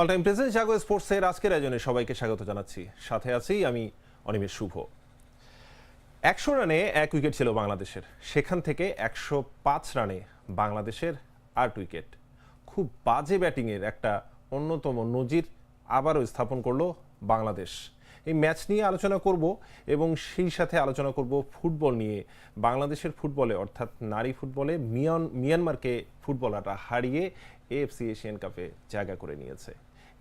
All time present জাগো স্পোর্টসের আজকের আয়োজনে সবাইকে স্বাগত জানাচ্ছি। সাথে আছি আমি অনিমেষ শুভ। একশো রানে এক উইকেট ছিল বাংলাদেশের। সেখান থেকে একশো পাঁচ রানে বাংলাদেশের আট উইকেট। খুব বাজে ব্যাটিংয়ের একটা অন্যতম নজির আবারও স্থাপন করল বাংলাদেশ। এই ম্যাচ নিয়ে আলোচনা করব এবং সেই সাথে আলোচনা করব ফুটবল নিয়ে। বাংলাদেশের ফুটবলে অর্থাৎ নারী ফুটবলে মিয়ান মিয়ানমারকে ফুটবলাররা হারিয়ে এএফসি এশিয়ান কাপে জায়গা করে নিয়েছে।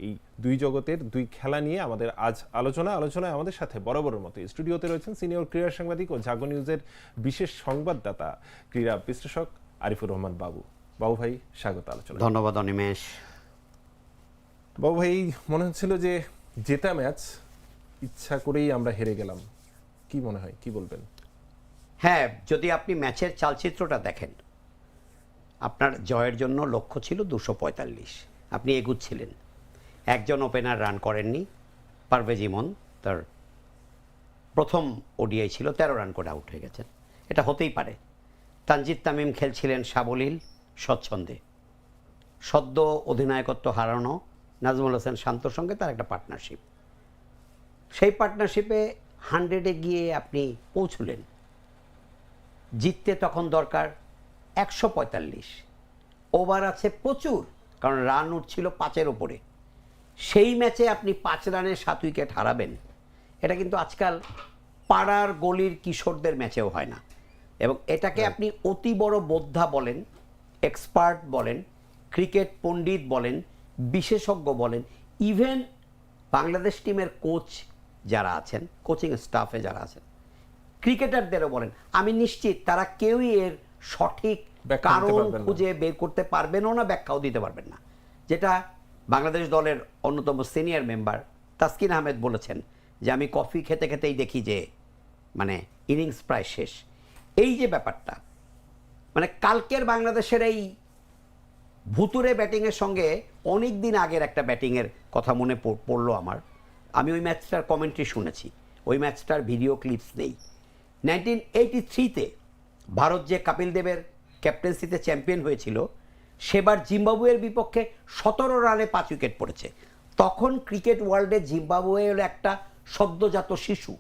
এই দুই জগতের দুই খেলা নিয়ে আমাদের আজ আলোচনা। আলোচনায় আমাদের সাথে বরাবরের মতো স্টুডিওতে রয়েছেন সিনিয়র ক্রীড়া সাংবাদিক ও জাগো নিউজের বিশেষ সংবাদদাতা ক্রীড়া বিশ্লেষক আরিফুর রহমান বাবু। বাবু ভাই স্বাগত আলোচনা ধন্যবাদ অনিমেষ। বাবু ভাই মনে হচ্ছিল যে জেতা ম্যাচ ইচ্ছা করেই আমরা হেরে গেলাম। কি মনে হয়? কি বলবেন? হ্যাঁ যদি আপনি ম্যাচের চালচিত্রটা দেখেন, আপনার জয়ের জন্য লক্ষ্য ছিল দুশো পঁয়তাল্লিশ। আপনি এগুচ্ছিলেন। একজন ওপেনার রান করেননি। পারভেজ ইমন, তার প্রথম ওডিআই ছিল, তেরো রান করে আউট হয়ে গেছেন। এটা হতেই পারে। তানজিদ তামিম খেলছিলেন সাবলীল, স্বচ্ছন্দে। সদ্য অধিনায়কত্ব হারানো নাজমুল হোসেন শান্তর সঙ্গে তার একটা পার্টনারশিপ সেই পার্টনারশিপে হান্ড্রেডে গিয়ে আপনি পৌঁছলেন। জিততে তখন দরকার একশো পঁয়তাল্লিশ। ওভার আছে প্রচুর কারণ রান উঠছিল পাঁচের ওপরে। সেই ম্যাচে আপনি পাঁচ রানে সাত উইকেট হারাবেন। এটা কিন্তু আজকাল পাড়ার গলির কিশোরদের ম্যাচেও হয় না। এবং এটাকে আপনি অতি বড় বোদ্ধা বলেন এক্সপার্ট বলেন ক্রিকেট পণ্ডিত বলেন বিশেষজ্ঞ বলেন ইভেন বাংলাদেশ টিমের কোচ যারা আছেন কোচিং স্টাফে যারা আছেন ক্রিকেটারদেরও বলেন আমি নিশ্চিত তারা কেউই এর সঠিক কারণ খুঁজে বের করতে পারবেনও না ব্যাখ্যাও দিতে পারবেন না। যেটা বাংলাদেশ দলের অন্যতম সিনিয়র মেম্বার তাসকিন আহমেদ বলেছেন যে আমি কফি খেতে খেতেই দেখি যে মানে ইনিংস প্রায় শেষ। এই যে ব্যাপারটা মানে কালকের বাংলাদেশের এই ভুতুরে ব্যাটিংয়ের সঙ্গে অনেক দিন আগের একটা ব্যাটিংয়ের কথা মনে পড়- পড়ল আমার। আমি ওই ম্যাচটার কমেন্ট্রি শুনেছি। ওই ম্যাচটার ভিডিও ক্লিপস নেই। নাইনটিন এইটি থ্রিতে ভারত যে কপিল দেবের ক্যাপ্টেন্সিতে চ্যাম্পিয়ন হয়েছিল, সেবার জিম্বাবুয়ের বিপক্ষে সতেরো রানে পাঁচ উইকেট পড়েছে। তখন ক্রিকেট ওয়ার্ল্ডে জিম্বাবুয়ে হলো একটা সদ্যজাত শিশু।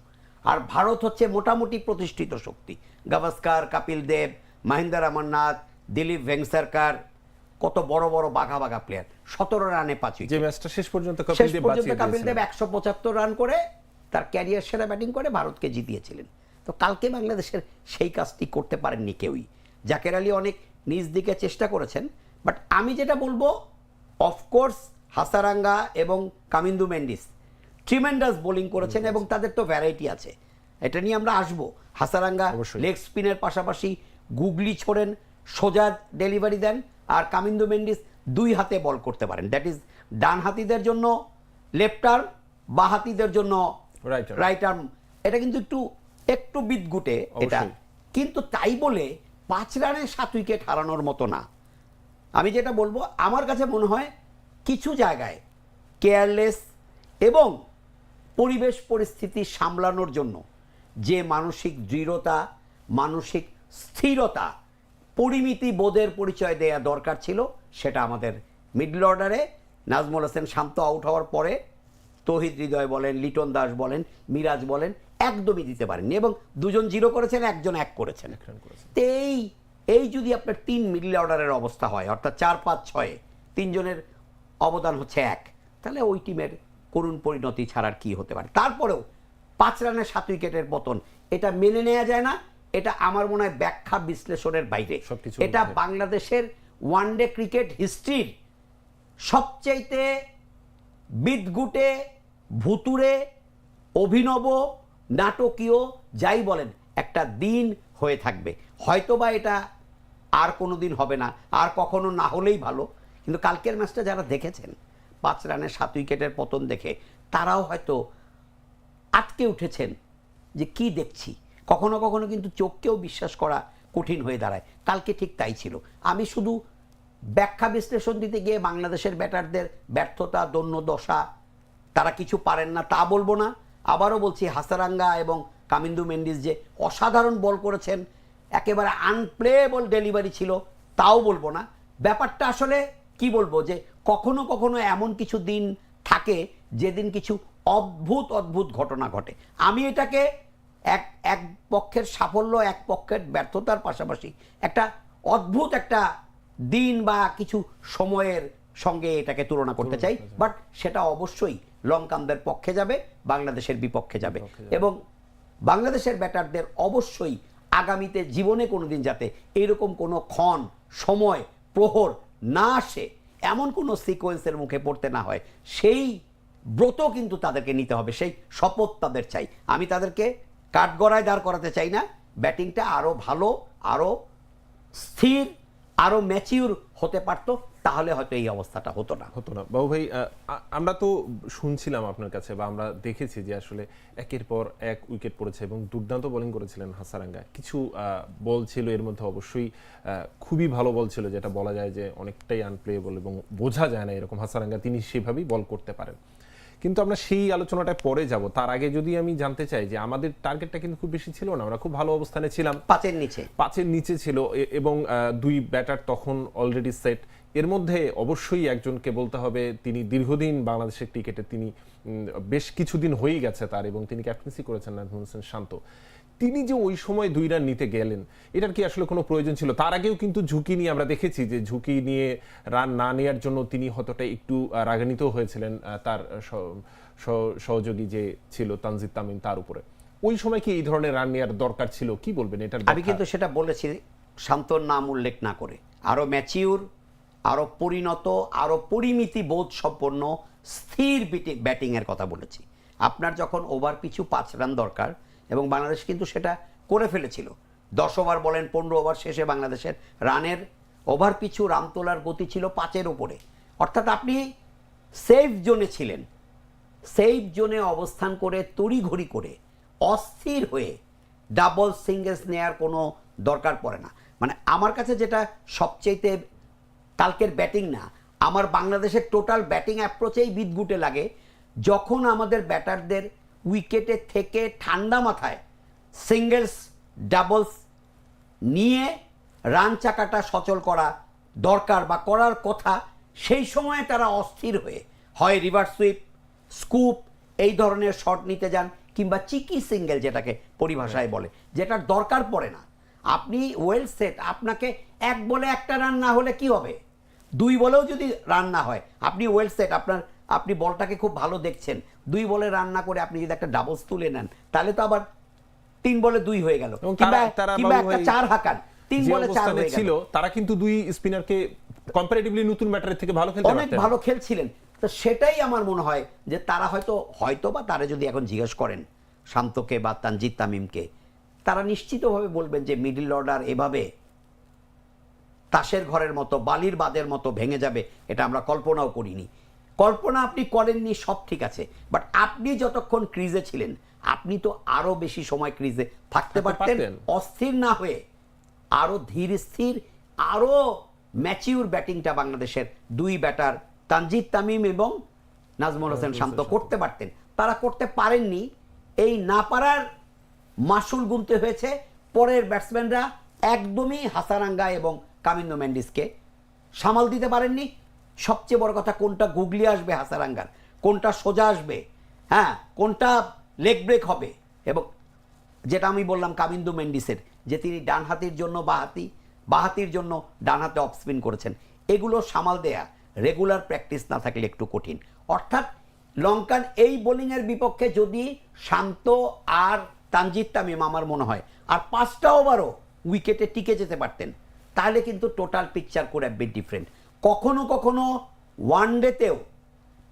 আর ভারত হচ্ছে মোটামুটি প্রতিষ্ঠিত শক্তি। গাভাস্কার, কপিল দেব, মহেন্দ্র অমরনাথ দিলীপ ভেংসারকার কত বড় বড় বাঘা বাঘা প্লেয়ার সতেরো রানে পাঁচ যে ম্যাচটা শেষ পর্যন্ত শেষ কপিল দেব পর্যন্ত কপিল দেব একশো পঁচাত্তর রান করে তার ক্যারিয়ার সেরা ব্যাটিং করে ভারতকে জিতিয়েছিলেন। তো কালকে বাংলাদেশের সেই কাজটি করতে পারেননি কেউই। জাকের আলী অনেক নিজ দিকে চেষ্টা করেছেন বাট আমি যেটা বলব অফকোর্স হাসারাঙ্গা এবং কামিন্দু মেন্ডিস ট্রিমেন্ডাস বোলিং করেছেন এবং তাদের তো ভ্যারাইটি আছে। এটা নিয়ে আমরা আসব। হাসারাঙ্গা। লেগ স্পিনের পাশাপাশি গুগলি ছোড়েন সোজা ডেলিভারি দেন আর কামিন্দু মেন্ডিস দুই হাতে বল করতে পারেন। দ্যাট ইজ ডান হাতিদের জন্য লেফট আর্ম বা হাতিদের জন্য রাইট আর্ম এটা কিন্তু একটু একটু বিদগুটে এটা। কিন্তু তাই বলে পাঁচ রানে সাত উইকেট হারানোর মতো না। আমি যেটা বলব আমার কাছে মনে হয় কিছু জায়গায় কেয়ারলেস এবং পরিবেশ পরিস্থিতি সামলানোর জন্য যে মানসিক দৃঢ়তা মানসিক স্থিরতা পরিমিতি বোধের পরিচয় দেয়া দরকার ছিল সেটা আমাদের মিডল অর্ডারে নাজমুল হোসেন শান্ত আউট হওয়ার পরে তহিদ হৃদয় বলেন লিটন দাস বলেন মিরাজ বলেন একদমই দিতে পারেননি এবং দুজন জিরো করেছেন একজন এক করেছেন। এই এই যদি আপনার তিন মিডল অর্ডারের অবস্থা হয় অর্থাৎ চার পাঁচ ছয়ে তিনজনের অবদান হচ্ছে এক তাহলে ওই টিমের করুণ পরিণতি ছাড়ার কি হতে পারে? তারপরেও পাঁচ রানের সাত উইকেটের পতন এটা মেনে নেওয়া যায় না। এটা আমার মনে হয় ব্যাখ্যা বিশ্লেষণের বাইরে। এটা। বাংলাদেশের ওয়ানডে ক্রিকেট হিস্ট্রির সবচাইতে বিদগুটে ভুতুরে অভিনব নাটকীয় যাই বলেন একটা দিন হয়ে থাকবে। হয়তোবা এটা আর কোনো দিন হবে না আর কখনো না হলেই ভালো। কিন্তু কালকের ম্যাচটা যারা দেখেছেন পাঁচ রানে সাত উইকেটের পতন দেখে তারাও হয়তো আটকে উঠেছেন যে কি দেখছি। কখনো কখনো কিন্তু চোখকেও বিশ্বাস করা কঠিন হয়ে দাঁড়ায়। কালকে ঠিক তাই ছিল। আমি শুধু ব্যাখ্যা বিশ্লেষণ দিতে গিয়ে বাংলাদেশের ব্যাটারদের ব্যর্থতা, দন্য দশা, তারা কিছু পারেন না তা বলব না। আবারও বলছি, হাসারাঙ্গা এবং কামিন্দু মেন্ডিস যে অসাধারণ বল করেছেন, একেবারে আনপ্লেয়েবল ডেলিভারি ছিল, তাও বলব না। ব্যাপারটা আসলে কি বলব যে, কখনো কখনো এমন কিছু দিন থাকে, যেদিন কিছু অদ্ভুত অদ্ভুত ঘটনা ঘটে। আমি এটাকে এক এক পক্ষের সাফল্য এক পক্ষের ব্যর্থতার পাশাপাশি একটা অদ্ভুত একটা দিন বা কিছু সময়ের সঙ্গে এটাকে তুলনা করতে চাই। বাট সেটা অবশ্যই লঙ্কানদের পক্ষে যাবে বাংলাদেশের বিপক্ষে যাবে। এবং বাংলাদেশের ব্যাটারদের অবশ্যই আগামীতে জীবনে কোনোদিন যাতে এরকম কোনো ক্ষণ সময় প্রহর না আসে এমন কোনো সিকোয়েন্সের মুখে পড়তে না হয় সেই ব্রত কিন্তু তাদেরকে নিতে হবে সেই শপথ তাদের চাই। আমি তাদেরকে কাঠগড়ায় দাঁড় করাতে চাই না। ব্যাটিংটা আরও ভালো আরও স্থির আরও ম্যাচিউর হতে পারতো, তাহলে হয়তো এই অবস্থাটা হতো না। হতো না। বাবু ভাই আমরা তো শুনছিলাম আপনার কাছে বা আমরা দেখেছি যে আসলে একের পর এক উইকেট পড়েছে এবং দুর্দান্ত বোলিং করেছিলেন হাসারাঙ্গা। কিছু বল ছিল এর মধ্যে অবশ্যই খুবই ভালো বল ছিল, যেটা বলা যায় যে অনেকটাই আনপ্লেয়েবল এবং বোঝা যায় না এরকম হাসারাঙ্গা তিনি সেভাবেই বল করতে পারেন। কিন্তু আমরা সেই আলোচনাটা পরে যাব। তার আগে যদি আমি জানতে চাই যে আমাদের টার্গেটটা কিন্তু খুব বেশি ছিল না আমরা খুব ভালো অবস্থানে ছিলাম। পাঁচের নিচে। পাঁচের নিচে ছিল এবং দুই ব্যাটার তখন অলরেডি সেট এর মধ্যে অবশ্যই একজনকে বলতে হবে তিনি দীর্ঘদিন বাংলাদেশের ক্রিকেটে তিনি বেশ কিছুদিন হয়েই গেছে তার এবং তিনি ক্যাপ্টেন্সি করেছেন নাজমুল হোসেন শান্ত। তিনি যে ওই সময় দুই রান নিতে গেলেন, এটার কি আসলে কোনো প্রয়োজন ছিল? তার আগেও কিন্তু ঝুঁকি নিয়ে আমরা দেখেছি যে ঝুঁকি নিয়ে রান না নেওয়ার জন্য তিনি হতটা একটু রাগান্বিত হয়েছিলেন তার সহযোগী যে ছিল তানজিদ তামিম তার উপরে। ওই সময় কি এই ধরনের রান নেওয়ার দরকার ছিল? কি বলবেন এটার আমি কিন্তু সেটা বলেছি, শান্তর নাম উল্লেখ না করে। আরও ম্যাচিউর, আরও পরিণত, আরও পরিমিতি বোধ সম্পন্ন, স্থির ব্যাটিং এর কথা বলেছি। আপনার যখন ওভার পিছু পাঁচ রান দরকার এবং বাংলাদেশ কিন্তু সেটা করে ফেলেছিল। দশ ওভার বলেন, পনেরো ওভার শেষে বাংলাদেশের রানের ওভার পিছু রান তোলার গতি ছিল পাঁচের ওপরে অর্থাৎ আপনি সেফ জোনে ছিলেন। সেফ জোনে অবস্থান করে, তড়িঘড়ি করে, অস্থির হয়ে ডাবল সিঙ্গেলস নেয়ার কোনো দরকার পড়ে না। মানে আমার কাছে যেটা সবচেয়েতে কালকের ব্যাটিং না, আমার বাংলাদেশের টোটাল ব্যাটিং অ্যাপ্রোচেই বিদগুটে লাগে। যখন আমাদের ব্যাটারদের উইকেটে থেকে ঠান্ডা মাথায় সিঙ্গেলস, ডাবলস নিয়ে রান চাকাটা সচল করা দরকার বা করার কথা সেই সময়ে তারা অস্থির হয়ে হয় রিভার সুইপ, স্কুপ, এই ধরনের শট নিতে যান কিংবা চিকি সিঙ্গেল যেটাকে পরিভাষায় বলে, যেটার দরকার পড়ে না। আপনি ওয়েল সেট, আপনাকে এক বলে একটা রান না হলে কি হবে? দুই বলেও যদি রান না হয়, আপনি ওয়েল সেট, আপনার আপনি বলটাকে খুব ভালো দেখছেন দুই বলে রান না করে আপনি যদি একটা ডাবলস তুলে নেন তাহলে তো আবার তিন বলে দুই হয়ে গেল। কিংবা একটা চার হাঁকান তিন বলে চার হয়ে ছিল তারা কিন্তু দুই স্পিনারকে কম্পারেটিভলি নতুন ব্যাটারের থেকে ভালো খেলতে অনেক ভালো খেলছিলেন। তো সেটাই আমার মনে হয় যে তারা হয়তো হয়তো বা তারা যদি এখন জিজ্ঞেস করেন শান্তকে বা তানজিদ তামিমকে তারা নিশ্চিতভাবে বলবেন যে মিডল অর্ডার এভাবে তাসের ঘরের মতো বালির বাদের মতো ভেঙে যাবে এটা আমরা কল্পনাও করিনি। কল্পনা আপনি করেননি সব ঠিক আছে। বাট আপনি যতক্ষণ ক্রিজে ছিলেন আপনি তো আরও বেশি সময় ক্রিজে থাকতে পারতেন। অস্থির না হয়ে আরও ধীর স্থির আরও ম্যাচিউর ব্যাটিংটা বাংলাদেশের দুই ব্যাটার তানজিদ তামিম এবং নাজমুল হোসেন শান্ত করতে পারতেন। তারা করতে পারেননি। এই না পারার মাসুল গুনতে হয়েছে। পরের ব্যাটসম্যানরা একদমই হাসারাঙ্গা এবং কামিন্দো ম্যান্ডিসকে সামাল দিতে পারেননি। সবচেয়ে বড় কথা কোনটা গুগলি আসবে হাসারাঙ্গার, কোনটা সোজা আসবে হ্যাঁ কোনটা লেগ ব্রেক হবে এবং যেটা আমি বললাম কামিন্দু মেন্ডিসের, যে তিনি ডান হাতির জন্য বাহাতি বাহাতির জন্য ডান হাতে অফ স্পিন করেছেন, এগুলো সামাল দেয়া রেগুলার প্র্যাকটিস না থাকলে একটু কঠিন। অর্থাৎ লঙ্কান এই বোলিংয়ের বিপক্ষে যদি শান্ত আর তানজিদ তামিম আমার মনে হয়, আর পাঁচটা ওভারও উইকেটে টিকে যেতে পারতেন, তাহলে কিন্তু টোটাল পিকচার করে বিট ডিফারেন্ট। কখনো কখনো ওয়ান ডেতেও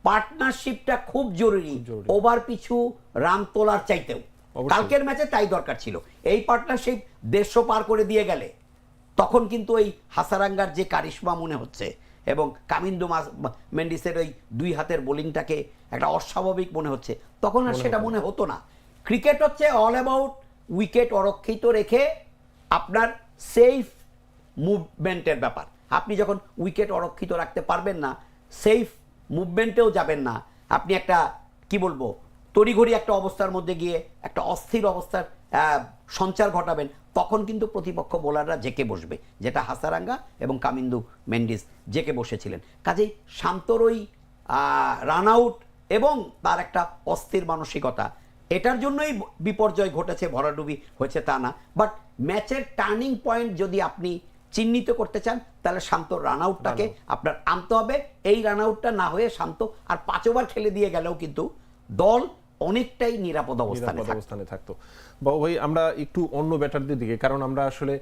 পার্টনারশিপটা খুব জরুরি। ওভার পিছু রান তোলার চাইতেও। কালকের ম্যাচে তাই দরকার ছিল। এই পার্টনারশিপ দেড়শো পার করে দিয়ে গেলে তখন কিন্তু ওই হাসারাঙ্গার যে কারিশমা মনে হচ্ছে এবং কামিন্দু মাস- মেন্ডিসের ওই দুই হাতের বোলিংটাকে একটা অস্বাভাবিক মনে হচ্ছে তখন আর সেটা মনে হতো না। ক্রিকেট হচ্ছে অল অ্যাবাউট উইকেট অরক্ষিত রেখে আপনার সেফ মুভমেন্টের ব্যাপার। আপনি যখন উইকেট অরক্ষিত রাখতে পারবেন না সেফ মুভমেন্টেও যাবেন না। আপনি একটা, কি বলব, তড়িঘড়ি একটা অবস্থার মধ্যে গিয়ে একটা অস্থির অবস্থার সঞ্চার ঘটাবেন, তখন কিন্তু প্রতিপক্ষ বোলাররা জেকে বসবে, যেটা হাসারাঙ্গা এবং কামিন্দু মেন্ডিস জেকে বসেছিলেন। কাজেই শান্তর ওই রান আউট এবং তার একটা অস্থির মানসিকতা, এটার জন্যই বিপর্যয় ঘটেছে, ভরাডুবি হয়েছে তা না। বাট ম্যাচের টার্নিং পয়েন্ট যদি আপনি চিহ্নিত করতে চান তাহলে শান্ত রান আউটটাকে আপনার আনতে হবে। এই রান আউটটা না হয়ে শান্ত আর পাঁচ ওভার খেলে দিয়ে গেলেও কিন্তু দল অনেকটাই নিরাপদ অবস্থানে অবস্থানে থাকতো। বাবু ভাই আমরা একটু অন্য ব্যাটারদের দিকে কারণ আমরা আসলে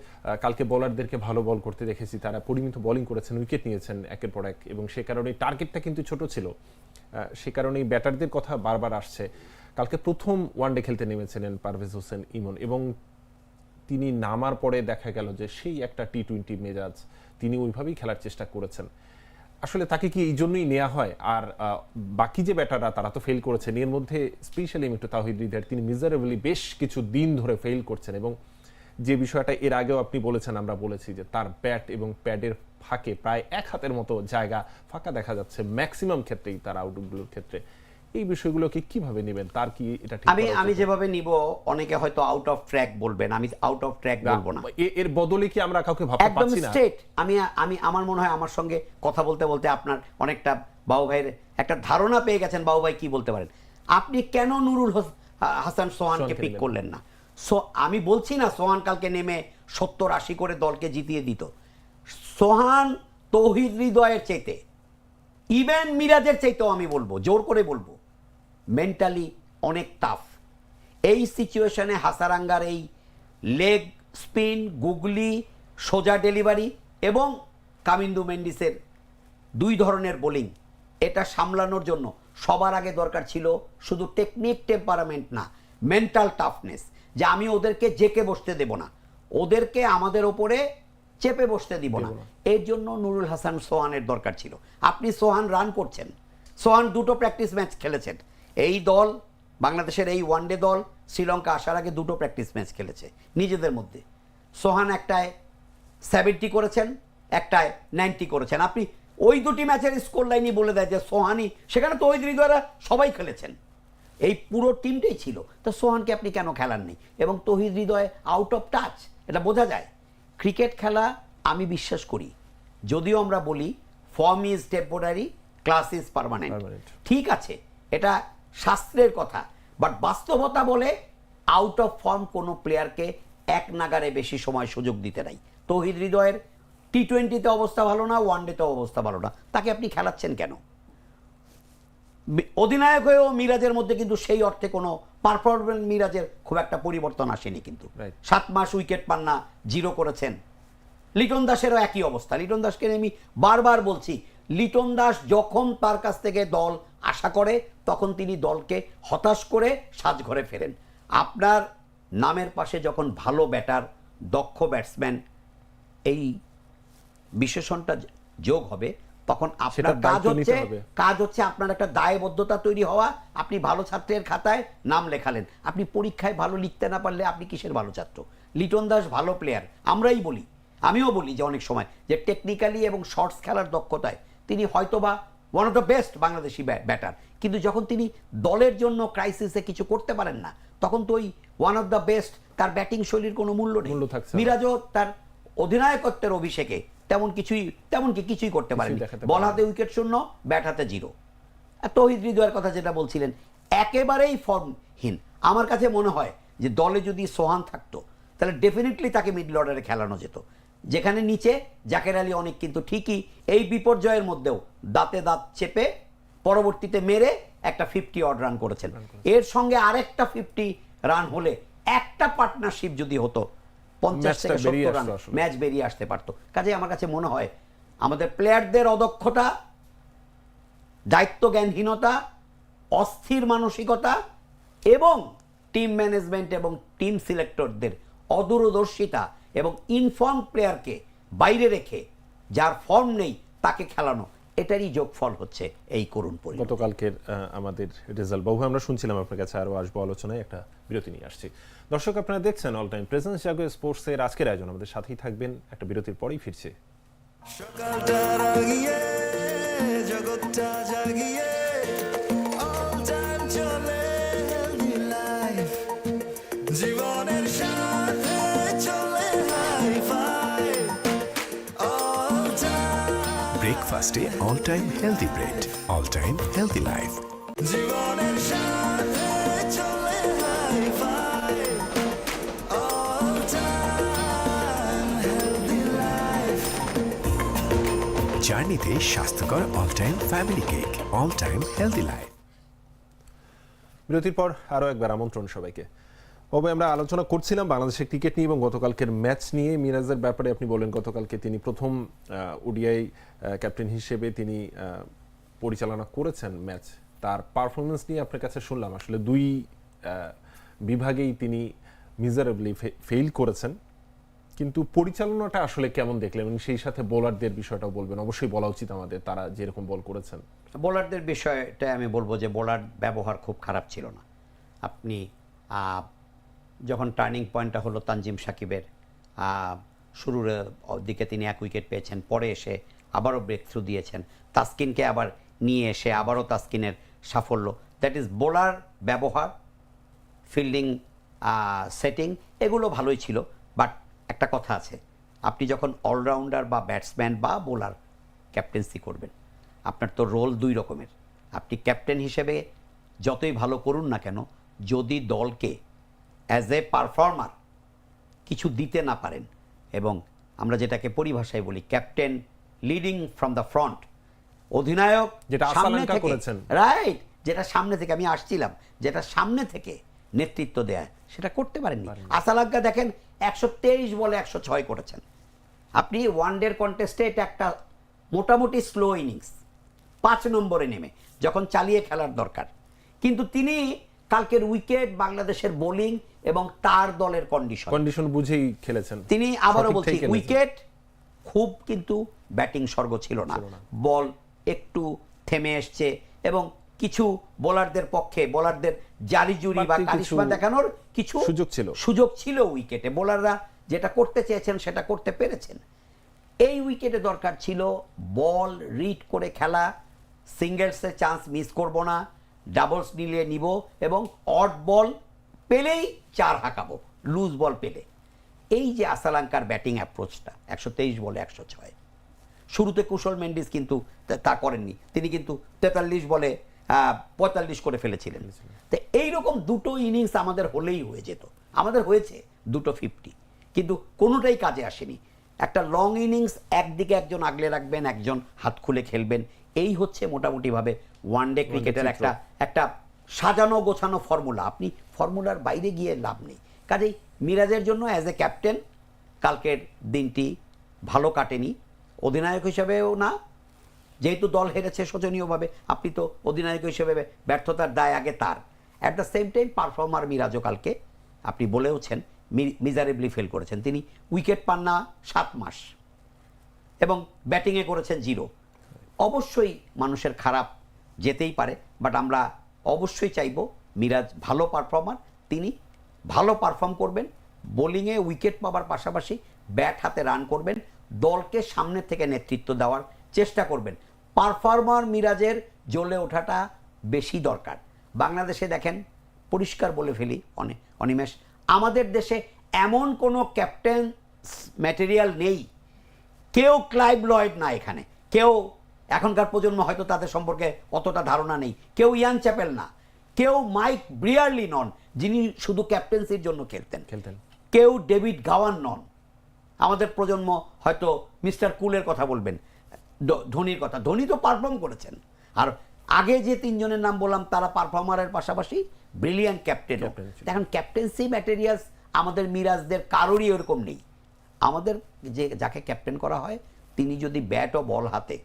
কালকে বোলারদেরকে ভালো বল করতে দেখেছি তারা পরিমিত বোলিং করেছেন উইকেট নিয়েছেন একের পর এক এবং সে কারণে টার্গেটটা কিন্তু ছোট ছিল। সে কারণেই ব্যাটারদের কথা বারবার আসছে। কালকে প্রথম ওয়ানডে খেলতে নেমেছিলেন পারভেজ হোসেন ইমন এবং তিনি নামার পরে দেখা গেল যে সেই একটা টি টোয়েন্টি মেজাজ তিনি ওইভাবেই খেলার চেষ্টা করেছেন। আসলে তাকে কি এই জন্যই নেওয়া হয়? আর বাকি যে ব্যাটাররা তারা তো ফেল করেছেন। এর মধ্যে স্পেশালি একটু তাহিদ হৃদয়ের তিনি মিজারেবলি বেশ কিছু দিন ধরে ফেল করছেন এবং যে বিষয়টা এর আগেও আপনি বলেছেন, আমরা বলেছি যে তার ব্যাট এবং প্যাডের ফাঁকে প্রায় এক হাতের মতো জায়গা ফাঁকা দেখা যাচ্ছে। ম্যাক্সিমাম ক্ষেত্রেই তার আউটগুলোর ক্ষেত্রে। এই বিষয়গুলোকে কীভাবে নেবেন? তার কি এটা ঠিক আমি আমি যেভাবে নিব অনেকে হয়তো আউট অফ ট্র্যাক বলবেন আমি আউট অফ ট্র্যাক বলব না। এর বদলে কি আমরা কাউকে ভাবতে একদম পারছি না? স্ট্রেট আমি আমি আমার মনে হয় আমার সঙ্গে কথা বলতে বলতে আপনার অনেকটা বাবু ভাইয়ের একটা ধারণা পেয়ে গেছেন বাবু ভাই কি বলতে পারেন? আপনি কেন নুরুল হাসান সোহানকে পিক করলেন না? সো আমি বলছি না সোহান কালকে নেমে সত্তর আশি করে দলকে জিতিয়ে দিত। সোহান তৌহিদ হৃদয়ের চাইতে ইভেন মিরাজের চাইতেও আমি বলব জোর করে বলব। মেন্টালি অনেক টাফ এই সিচুয়েশনে হাসারাঙ্গার এই লেগ স্পিন গুগলি সোজা ডেলিভারি এবং কামিন্দু মেন্ডিসের দুই ধরনের বোলিং এটা সামলানোর জন্য সবার আগে দরকার ছিল শুধু টেকনিক টেম্পারামেন্ট না মেন্টাল টাফনেস যে আমি ওদেরকে জেকে বসতে দেব না ওদেরকে আমাদের ওপরে চেপে বসতে দিব না। এর জন্য নুরুল হাসান সোহানের দরকার ছিল। আপনি সোহান রান করছেন সোহান দুটো প্র্যাকটিস ম্যাচ খেলেছেন এই দল বাংলাদেশের এই ওয়ানডে দল শ্রীলঙ্কা আসার আগে দুটো প্র্যাকটিস ম্যাচ খেলেছে নিজেদের মধ্যে। সোহান একটায় সেভেন্টি করেছেন একটায় নাইনটি করেছেন। আপনি ওই দুটি ম্যাচের স্কোর লাইনই বলে দেয় যে সোহানি সেখানে তো ওই হৃদয়রা সবাই খেলেছেন। এই পুরো টিমটাই ছিল। তো সোহানকে আপনি কেন খেলাননি এবং Towhid Hridoy out of touch এটা বোঝা যায়। ক্রিকেট খেলা আমি বিশ্বাস করি যদিও আমরা বলি form is temporary class is permanent ঠিক আছে এটা শাস্ত্রের কথা। বাট বাস্তবতা বলে আউট অফ ফর্ম কোনো প্লেয়ারকে এক নাগারে বেশি সময় সুযোগ দিতে নাই। তৌহিদ হৃদয়ের টি টোয়েন্টিতে অবস্থা ভালো না ওয়ান ডেতে অবস্থা ভালো না। তাকে আপনি খেলাচ্ছেন কেন? অধিনায়ক হয়েও মিরাজের মধ্যে কিন্তু সেই অর্থে কোনো পারফরমেন্স মিরাজের খুব একটা পরিবর্তন আসেনি কিন্তু। সাত মাস উইকেট পান না জিরো করেছেন। লিটন দাসেরও একই অবস্থা। লিটন দাসকে আমি বারবার বলছি লিটন দাস যখন তার কাছ থেকে দল আশা করে তখন তিনি দলকে হতাশ করে সাজঘরে ফেরেন। আপনার নামের পাশে যখন ভালো ব্যাটার দক্ষ ব্যাটসম্যান এই বিশেষণটা যোগ হবে তখন আপনার কাজ হচ্ছে কাজ হচ্ছে আপনার একটা দায়বদ্ধতা তৈরি হওয়া। আপনি ভালো ছাত্রের খাতায় নাম লেখালেন। আপনি পরীক্ষায় ভালো লিখতে না পারলে আপনি কিসের ভালো ছাত্র? লিটন দাস ভালো প্লেয়ার আমরাই বলি। আমিও বলি যে অনেক সময় যে টেকনিক্যালি এবং শর্টস খেলার দক্ষতায় তিনি হয়তোবা one of the best Bangladeshi batter কিন্তু যখন তিনি দলের জন্য ক্রাইসিসে কিছু করতে পারেন না তখন তো ওই ওয়ান অফ দ্য বেস্ট তার ব্যাটিং শৈলীর কোনো মূল্য নেই। মিরাজও তার অধিনায়কত্বের অভিষেকে তেমন কিছুই তেমন কি কিছুই করতে পারেনি। বল হাতে উইকেট শূন্য ব্যাট হাতে জিরো তৌহিদ হৃদয়ের কথা যেটা বলছিলেন একেবারেই ফর্মহীন আমার কাছে মনে হয় যে দলে যদি সোহান থাকতো তাহলে ডেফিনেটলি তাকে মিডল অর্ডারে খেলানো যেত। যেখানে নিচে জাকের আলী অনেক কিন্তু ঠিকই এই বিপর্যয়ের মধ্যেও দাঁতে দাঁত চেপে পরবর্তীতে মেরে একটা ফিফটি অড রান করেছেন। এর সঙ্গে আরেকটা ফিফটি রান হলে একটা পার্টনারশিপ যদি হতো পঞ্চাশ থেকে সত্তর রান ম্যাচ বেরিয়ে আসতে পারতো। কাজে আমার কাছে মনে হয় আমাদের প্লেয়ারদের অদক্ষতা দায়িত্ব জ্ঞানহীনতা অস্থির মানসিকতা এবং টিম ম্যানেজমেন্ট এবং টিম সিলেক্টরদের অদূরদর্শিতা এবং ইনফর্ম প্লেয়ারকে বাইরে রেখে যার ফর্ম নেই তাকে খেলানো। এটারই যোগফল হচ্ছে এই করুণ পরিণতি গতকালকের আমাদের রেজাল্ট বাবু আমরা শুনছিলাম আপনার কাছে আরও আসব আলোচনায় একটা বিরতি নিয়ে আসছি। দর্শক আপনারা দেখছেন অল টাইম প্রেজেন্স জাগো স্পোর্টসের আজকের আয়োজন। আমাদের সাথেই থাকবেন একটা বিরতির পরেই ফিরছে। সকালটা রাগিয়ে জগৎটা জাগিয়ে ব্রেকফাস্টে all time healthy bread all time healthy life জীবনের সাথে চলে hi fi all time healthy life জার্নিতে স্বাস্থ্যকর all time family cake all time healthy life বিরতির পর আরও একবার আমন্ত্রণ সবাইকে। তবে আমরা আলোচনা করছিলাম বাংলাদেশের ক্রিকেট নিয়ে এবং গতকালকের ম্যাচ নিয়ে। মিরাজের ব্যাপারে আপনি বলেন গতকালকে তিনি প্রথম ওডিআই ক্যাপ্টেন হিসেবে তিনি পরিচালনা করেছেন ম্যাচ। তার পারফরমেন্স নিয়ে আপনার কাছে শুনলাম, আসলে দুই বিভাগেই তিনি মিজারেবলি ফেইল করেছেন। কিন্তু পরিচালনাটা আসলে কেমন দেখলেন এবং সেই সাথে বোলারদের বিষয়টাও বলবেন? অবশ্যই বলা উচিত আমাদের তারা যেরকম বল করেছেন। বোলারদের বিষয়টা আমি বলব যে বোলার ব্যবহার খুব খারাপ ছিল না। আপনি যখন টার্নিং পয়েন্টটা হলো তানজিম সাকিবের শুরুর দিকে তিনি এক উইকেট পেয়েছেন, পরে এসে আবারও ব্রেক থ্রু দিয়েছেন। তাসকিনকে আবার নিয়ে এসে আবারও তাসকিনের সাফল্য। দ্যাট ইজ বোলার ব্যবহার ফিল্ডিং সেটিং এগুলো ভালোই ছিল। বাট একটা কথা আছে, আপনি যখন অলরাউন্ডার বা ব্যাটসম্যান বা বোলার ক্যাপ্টেন্সি করবেন, আপনার তো রোল দুই রকমের। আপনি ক্যাপ্টেন হিসেবে যতই ভালো করুন না কেন, যদি দলকে অ্যাজ এ পারফর্মার কিছু দিতে না পারেন। এবং আমরা যেটাকে পরিভাষায় বলি captain leading from the front অধিনায়ক যেটা সামনে থেকে করেছেন। রাইট যেটা সামনে থেকে আমি আসছিলাম যেটা সামনে থেকে নেতৃত্ব দেয়া সেটা করতে পারেননি। আসালাগ্গা দেখেন একশো তেইশ বলে একশো ছয় করেছেন। আপনি ওয়ান ডের কন্টেস্টে এটা একটা মোটামুটি স্লো ইনিংস পাঁচ নম্বরে নেমে যখন চালিয়ে খেলার দরকার। কিন্তু তিনি কালকের উইকেট বাংলাদেশের বোলিং এবং তার দলের কন্ডিশন কন্ডিশন বুঝেই খেলেছেন। তিনি আবারও বলছি উইকেট খুব কিন্তু ব্যাটিং স্বর্গ ছিল না। বল একটু থেমে এসছে এবং কিছু বোলারদের পক্ষে বোলারদের জারিজুরি বা কারিশমা দেখানোর কিছু সুযোগ ছিল। সুযোগ ছিল উইকেটে। বোলাররা যেটা করতে চেয়েছেন সেটা করতে পেরেছেন। এই উইকেটে দরকার ছিল বল রিড করে খেলা। সিঙ্গেলসে চান্স মিস করব না। ডাবলস নিলে নিব এবং অড বল পেলেই চার হাঁকাবো, লুজ বল পেলে। এই যে আসালাঙ্কার ব্যাটিং অ্যাপ্রোচটা, একশো তেইশ বলে একশো ছয়। শুরুতে কুশল মেন্ডিস কিন্তু তা করেননি। তিনি কিন্তু তেতাল্লিশ বলে পঁয়তাল্লিশ করে ফেলেছিলেন। তো এইরকম দুটো ইনিংস আমাদের হলেই হয়ে যেত। আমাদের হয়েছে দুটো ফিফটি। কিন্তু কোনোটাই কাজে আসেনি। একটা লং ইনিংস একদিকে একজন আগলে রাখবেন, একজন হাত খুলে খেলবেন। এই হচ্ছে মোটামুটিভাবে ওয়ান ডে ক্রিকেটের একটা একটা সাজানো গোছানো ফর্মুলা আপনি ফর্মুলার বাইরে গিয়ে লাভ নেই। কাজেই মিরাজের জন্য অ্যাজ এ ক্যাপ্টেন কালকের দিনটি ভালো কাটেনি। অধিনায়ক হিসেবেও না যেহেতু দল হেরেছে শোচনীয়ভাবে আপনি তো অধিনায়ক হিসেবে ব্যর্থতার দায় আগে তার। At the same time performer মিরাজও কালকে আপনি বলেওছেন মিজারেবলি ফেল করেছেন। তিনি উইকেট পান না সাত মাস। এবং ব্যাটিংয়ে করেছেন জিরো অবশ্যই মানুষের খারাপ যেতেই পারে বাট আমরা অবশ্যই চাইব মিরাজ ভালো পারফর্মার তিনি ভালো পারফর্ম করবেন বোলিংয়ে উইকেট পাওয়ার পাশাপাশি ব্যাট হাতে রান করবেন, দলকে সামনে থেকে নেতৃত্ব দেওয়ার চেষ্টা করবেন। পারফর্মার মিরাজের জ্বলে ওঠাটা বেশি দরকার। বাংলাদেশে দেখেন, পরিষ্কার বলে ফেলি, অনে, অনিমেষ, আমাদের দেশে এমন কোনো ক্যাপ্টেন ম্যাটেরিয়াল নেই। কেউ ক্লাইভ লয়েড না এখানে, কেউ এখনকার প্রজন্ম হয়তো তাদের সম্পর্কে অতটা ধারণা নেই। কেউ ইয়ান চ্যাপেল না। কেউ মাইক ব্রিয়ারলি নন যিনি শুধু ক্যাপ্টেন্সির জন্য খেলতেন। খেলতেন। কেউ ডেভিড গাওয়ান নন। আমাদের প্রজন্ম হয়তো মিস্টার কুলের কথা বলবেন ধোনির কথা। ধোনি তো পারফর্ম করেছেন। আর আগে যে তিনজনের নাম বললাম তারা পারফর্মারের পাশাপাশি ব্রিলিয়ান ক্যাপ্টেন। এখন ক্যাপ্টেন্সি ম্যাটেরিয়ালস আমাদের মিরাজদের কারোরই ওরকম নেই। আমাদের যে যাকে ক্যাপ্টেন করা হয় তিনি যদি ব্যাট ও বল হাতে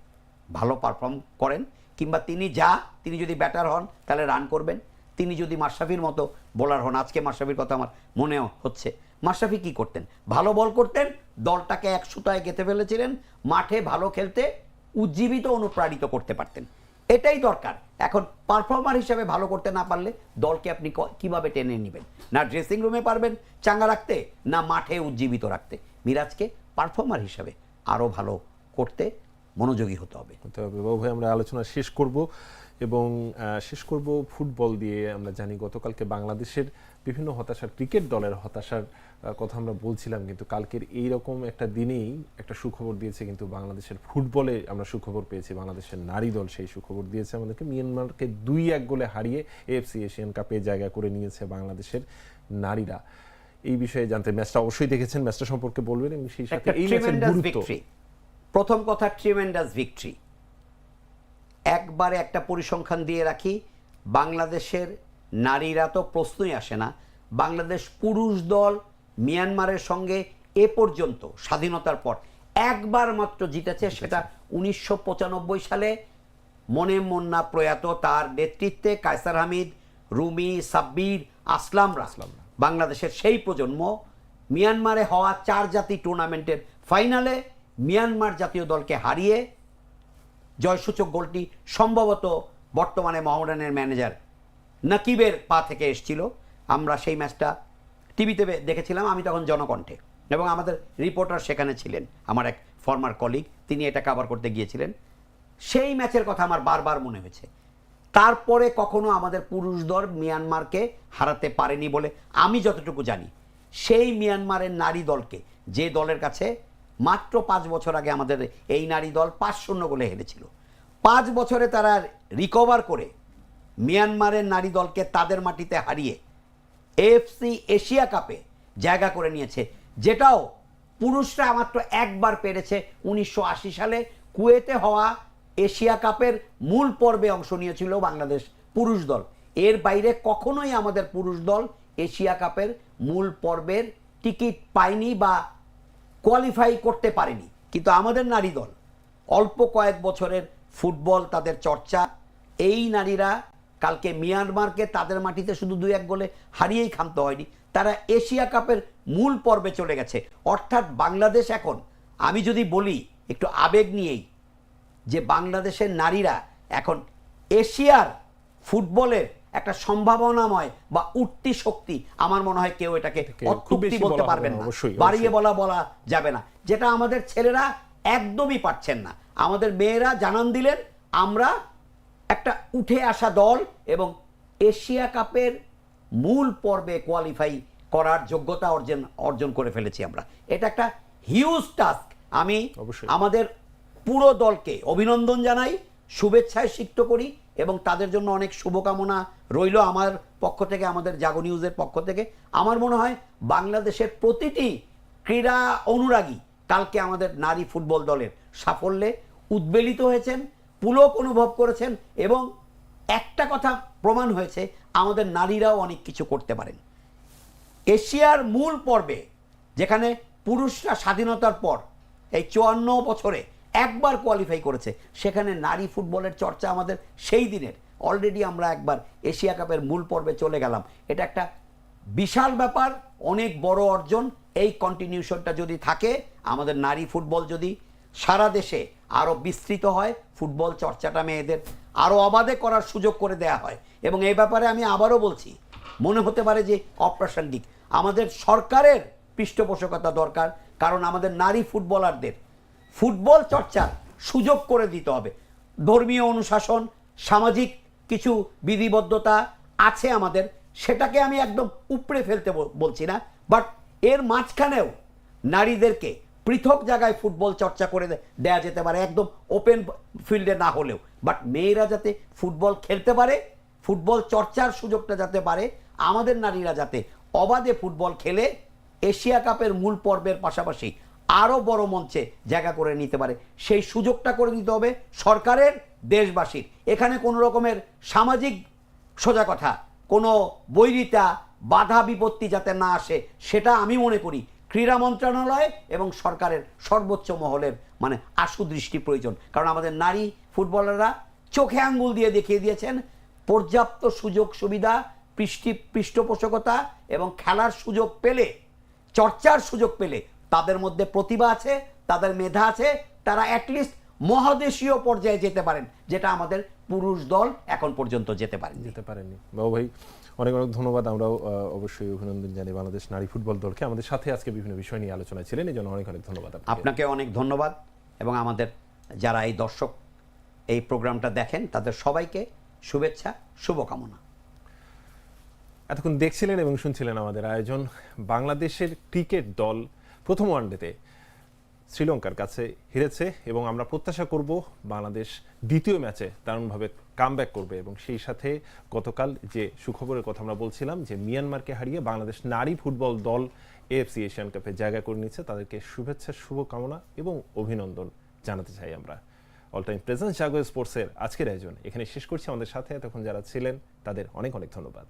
ভালো পারফর্ম করেন, কিংবা তিনি যা, তিনি যদি ব্যাটার হন, তাহলে রান করবেন। তিনি যদি মাশরাফির মতো বোলার হন, আজকে মাশরাফির কথা আমার মনেও হচ্ছে। মাশরাফি কি করতেন? ভালো বল করতেন, দলটাকে এক সুতায় গেঁথে ফেলেছিলেন, মাঠে ভালো খেলতে উজ্জীবিত, অনুপ্রাণিত করতে পারতেন। এটাই দরকার। এখন পারফর্মার হিসেবে ভালো করতে না পারলে দলকে আপনি কীভাবে টেনে নেবেন? না ড্রেসিং রুমে পারবেন চাঙ্গা রাখতে, না মাঠে উজ্জীবিত রাখতে। মিরাজকে পারফর্মার হিসাবে আরও ভালো করতে মনোযোগী হতে হবে। হতে হবে। বাবু ভাই আমরা আলোচনা শেষ করব এবং শেষ করব ফুটবল দিয়ে। আমরা জানি গতকালকে বাংলাদেশের বিভিন্ন হতাশার ক্রিকেট দলের হতাশার কথা আমরা বলছিলাম কিন্তু কালকের এই রকম একটা দিনেই একটা সুখবর দিয়েছে কিন্তু বাংলাদেশের ফুটবলে আমরা সুখবর পেয়েছি। বাংলাদেশের নারী দল সেই সুখবর দিয়েছে। আমাদেরকে মিয়ানমারকে দুই এক গোলে হারিয়ে এএফসি এশিয়ান কাপে জায়গা করে নিয়েছে বাংলাদেশের নারীরা। এই বিষয়ে জানতে ম্যাচটা অবশ্যই দেখেছেন। ম্যাচটা সম্পর্কে বলবেন এবং সেই সাথে এই ম্যাচের গুরুত্ব। প্রথম কথা ট্রিমেন্ডাস ভিক্টরি একবারে একটা পরিসংখ্যান দিয়ে রাখি বাংলাদেশের নারীরা তো প্রশ্নই আসে না। বাংলাদেশ পুরুষ দল মিয়ানমারের সঙ্গে এ পর্যন্ত স্বাধীনতার পর একবার মাত্র জিতেছে সেটা উনিশশো পঁচানব্বই সালে। মনে মন্না প্রয়াত তার নেতৃত্বে কায়সার হামিদ রুমি সাব্বির আসলামরা বাংলাদেশের সেই প্রজন্ম মিয়ানমারে হওয়া চার জাতি টুর্নামেন্টের ফাইনালে মিয়ানমার জাতীয় দলকে হারিয়ে জয়সূচক গোলটি সম্ভবত বর্তমানে মহরানের ম্যানেজার নাকিবের পা থেকে এসছিল। আমরা সেই ম্যাচটা টিভিতে দেখেছিলাম, আমি তখন জনকণ্ঠে এবং আমাদের রিপোর্টার সেখানে ছিলেন, আমার এক ফর্মার কলিগ তিনি এটা কাভার করতে গিয়েছিলেন। সেই ম্যাচের কথা আমার বারবার মনে হয়েছে। তারপরে কখনো আমাদের পুরুষ দল মিয়ানমারকে হারাতে পারেনি বলে আমি যতটুকু জানি, সেই মিয়ানমারের নারী দলকে, যে দলের কাছে মাত্র পাঁচ বছর আগে আমাদের এই নারী দল পাঁচ শূন্য গোলে হেরেছিল। পাঁচ বছরে তারা রিকভার করে মিয়ানমারের নারী দলকে তাদের মাটিতে হারিয়ে এফসি এশিয়া কাপে জায়গা করে নিয়েছে। যেটাও পুরুষরা মাত্র একবার পেরেছে উনিশশো আশি সালে। কুয়েতে হওয়া এশিয়া কাপের মূল পর্বে অংশ নিয়েছিল বাংলাদেশ পুরুষ দল। এর বাইরে কখনোই আমাদের পুরুষ দল এশিয়া কাপের মূল পর্বের টিকিট পায়নি বা কোয়ালিফাই করতে পারেনি। কিন্তু আমাদের নারী দল অল্প কয়েক বছরের ফুটবল তাদের চর্চা। এই নারীরা কালকে মিয়ানমারকে তাদের মাটিতে শুধু দুই এক গোলে হারিয়েই খামতে হয়নি। তারা এশিয়া কাপের মূল পর্বে চলে গেছে। অর্থাৎ বাংলাদেশ এখন, আমি যদি বলি একটু আবেগ নিয়েই, যে বাংলাদেশের নারীরা এখন এশিয়ার ফুটবলের একটা সম্ভাবনাময় বা উঠতি শক্তি আমার মনে হয় কেউ এটাকে অত্যুক্তি বলতে বলা পারবেন না, বাড়িয়ে বলা বলা যাবে না। যেটা আমাদের ছেলেরা একদমই পারছেন না। আমাদের মেয়েরা জানান দিলেন আমরা একটা উঠে আসা দল এবং এশিয়া কাপের মূল পর্বে কোয়ালিফাই করার যোগ্যতা অর্জন অর্জন করে ফেলেছি আমরা। এটা একটা হিউজ টাস্ক আমি। আমাদের পুরো দলকে অভিনন্দন জানাই শুভেচ্ছায় সিক্ত করি। এবং তাদের জন্য অনেক শুভকামনা রইল আমার পক্ষ থেকে, আমাদের জাগো নিউজের পক্ষ থেকে। আমার মনে হয় বাংলাদেশের প্রতিটি ক্রীড়া অনুরাগী কালকে আমাদের নারী ফুটবল দলের সাফল্যে উদ্বেলিত হয়েছেন, পুলক অনুভব করেছেন এবং একটা কথা প্রমাণ হয়েছে, আমাদের নারীরাও অনেক কিছু করতে পারেন। এশিয়ার মূল পর্বে, যেখানে পুরুষরা স্বাধীনতার পর, এই চুয়ান্ন বছরে একবার কোয়ালিফাই করেছে। সেখানে নারী ফুটবলের চর্চা আমাদের সেই দিনের। অলরেডি আমরা একবার এশিয়া কাপের মূল পর্বে চলে গেলাম। এটা একটা বিশাল ব্যাপার, অনেক বড় অর্জন। এই কন্টিনিউশনটা যদি থাকে, আমাদের নারী ফুটবল যদি সারা দেশে আরও বিস্তৃত হয়, ফুটবল চর্চাটা মেয়েদের আরও অবাধে করার সুযোগ করে দেয়া হয়। এবং এই ব্যাপারে আমি আবারও বলছি, মনে হতে পারে যে অপ্রাসঙ্গিক। আমাদের সরকারের পৃষ্ঠপোষকতা দরকার, কারণ আমাদের নারী ফুটবলারদের ফুটবল চর্চার সুযোগ করে দিতে হবে। ধর্মীয় অনুশাসন, সামাজিক কিছু বিধিবদ্ধতা আছে আমাদের, সেটাকে আমি একদম উপড়ে ফেলতে বলছি না বাট এর মাঝখানেও নারীদেরকে পৃথক জায়গায় ফুটবল চর্চা করে দেয়া যেতে পারে, একদম ওপেন ফিল্ডে না হলেও। বাট মেয়েরা যাতে ফুটবল খেলতে পারে, ফুটবল চর্চার সুযোগটা যাতে পারে, আমাদের নারীরা যাতে অবাধে ফুটবল খেলে, এশিয়া কাপের মূল পর্বের পাশাপাশি আরও বড় মঞ্চে জায়গা করে নিতে পারে। সেই সুযোগটা করে দিতে হবে সরকারের, দেশবাসীর। এখানে কোনো রকমের সামাজিক সোজা কথা, কোনো বৈরিতা, বাধা বিপত্তি যাতে না আসে, সেটা আমি মনে করি ক্রীড়া মন্ত্রণালয় এবং সরকারের সর্বোচ্চ মহলের মানে আশু দৃষ্টি প্রয়োজন। কারণ আমাদের নারী ফুটবলাররা চোখে আঙ্গুল দিয়ে দেখিয়ে দিয়েছেন, পর্যাপ্ত সুযোগ সুবিধা, পৃষ্টি, পৃষ্ঠপোষকতা এবং খেলার সুযোগ পেলে, চর্চার সুযোগ পেলে তাদের মধ্যে প্রতিভা আছে তাদের মেধা আছে তারা অ্যাটলিস্ট মহাদেশীয় পর্যায়ে যেতে পারেন যেটা আমাদের পুরুষ দল এখন পর্যন্ত যেতে পারেন। যেতে পারেনি। বাবু ভাই অনেক অনেক ধন্যবাদ। আমরাও অবশ্যই অভিনন্দন জানাই বাংলাদেশ নারী ফুটবল দলকে আমাদের সাথে আজকে বিভিন্ন বিষয় নিয়ে আলোচনায় ছিলেন। এই জন্য অনেক অনেক ধন্যবাদ আপনাকে। আপনাকে অনেক ধন্যবাদ এবং আমাদের যারা এই দর্শক এই প্রোগ্রামটা দেখেন তাদের সবাইকে শুভেচ্ছা শুভকামনা। এতক্ষণ দেখছিলেন এবং শুনছিলেন আমাদের আয়োজন। বাংলাদেশের ক্রিকেট দল প্রথম ওয়ানডেতে শ্রীলঙ্কার কাছে হেরেছে এবং আমরা প্রত্যাশা করব বাংলাদেশ দ্বিতীয় ম্যাচে দারুণভাবে কামব্যাক করবে এবং সেই সাথে গতকাল যে সুখবরের কথা আমরা বলছিলাম যে মিয়ানমারকে হারিয়ে বাংলাদেশ নারী ফুটবল দল এএফসি এশিয়ান কাপে জায়গা করে নিচ্ছে তাদেরকে শুভেচ্ছা, শুভকামনা এবং অভিনন্দন জানাতে চাই আমরা। অল টাইম প্রেজেন্স জাগো স্পোর্টসের আজকের আয়োজন এখানে শেষ করছি। আমাদের সাথে এতক্ষণ যারা ছিলেন, তাদের অনেক অনেক ধন্যবাদ।